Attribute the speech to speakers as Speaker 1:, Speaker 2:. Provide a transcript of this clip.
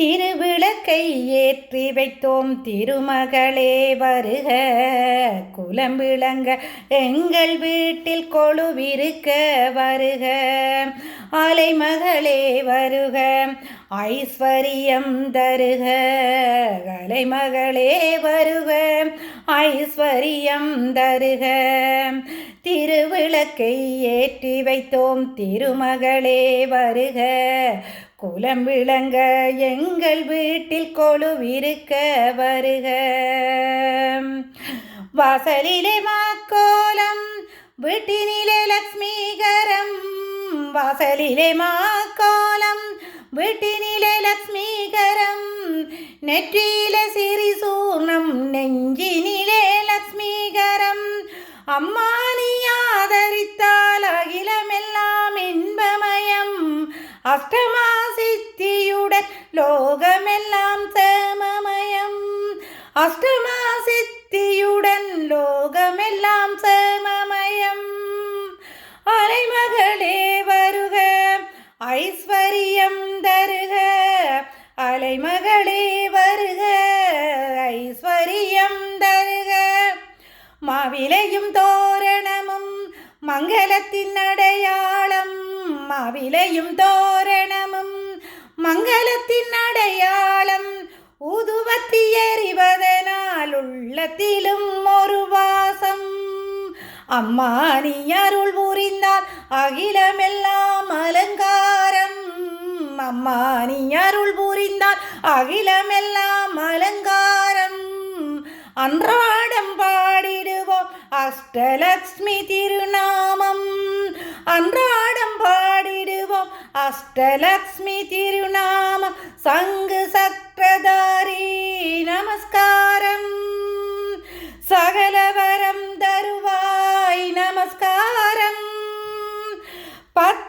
Speaker 1: திருவிளக்கை ஏற்றி வைத்தோம் திருமகளே வருக. குலம் விளங்க எங்கள் வீட்டில் கொழுவிருக்க வருக. அலைமகளே வருக ஐஸ்வரியம் தருக. அலைமகளே வருக ஐஸ்வரியம் தருக. திருவிளக்கை ஏற்றி வைத்தோம். திருமகளே வருக. குலம் விளங்க எங்கள் வீட்டில் கொழுவிருக்க வருக. வாசலிலே மாக்கோலம் வீட்டினிலே லக்ஷ்மீகரம். வாசலிலே மாக்கோலம் வீட்டினிலே லக்ஷ்மீகரம். நெற்றியிலே சிறி சூர்ணம் நெஞ்சினிலே லக்ஷ்மீகரம். அம்மா அஷ்டமா சித்தியுடன் லோகமெல்லாம் சேமமயம் அஷ்டமா சித்தியுடன் லோகமெல்லாம் சேமமயம் அலைமகளே வருக ஐஸ்வரியம் தருக அலைமகளே வருக ஐஸ்வரியம் தருக மாவிலையும் தோரணமும் மங்களத்தின் அடையாளம் மாவிலையும் தோரணமும் மங்களத்தின் அடையாளம் ஊதுவத்தி எறிவதனால் உள்ளத்திலும் ஒரு வாசம். அம்மா நீ அருள் புரிந்தால் அகிலமெல்லாம் அலங்காரம். அம்மா நீ அருள் புரிந்தால் அகிலமெல்லாம் அலங்காரம். அன்றாடம் பாடிடுவோம் அஷ்டலக்ஷ்மி திருநாமம். அன்றா அஷ்டலக்ஷ்மி திருநாம சங்கு சக்கரதாரி நமஸ்காரம். சகலவரம் தருவாய் நமஸ்காரம். பத்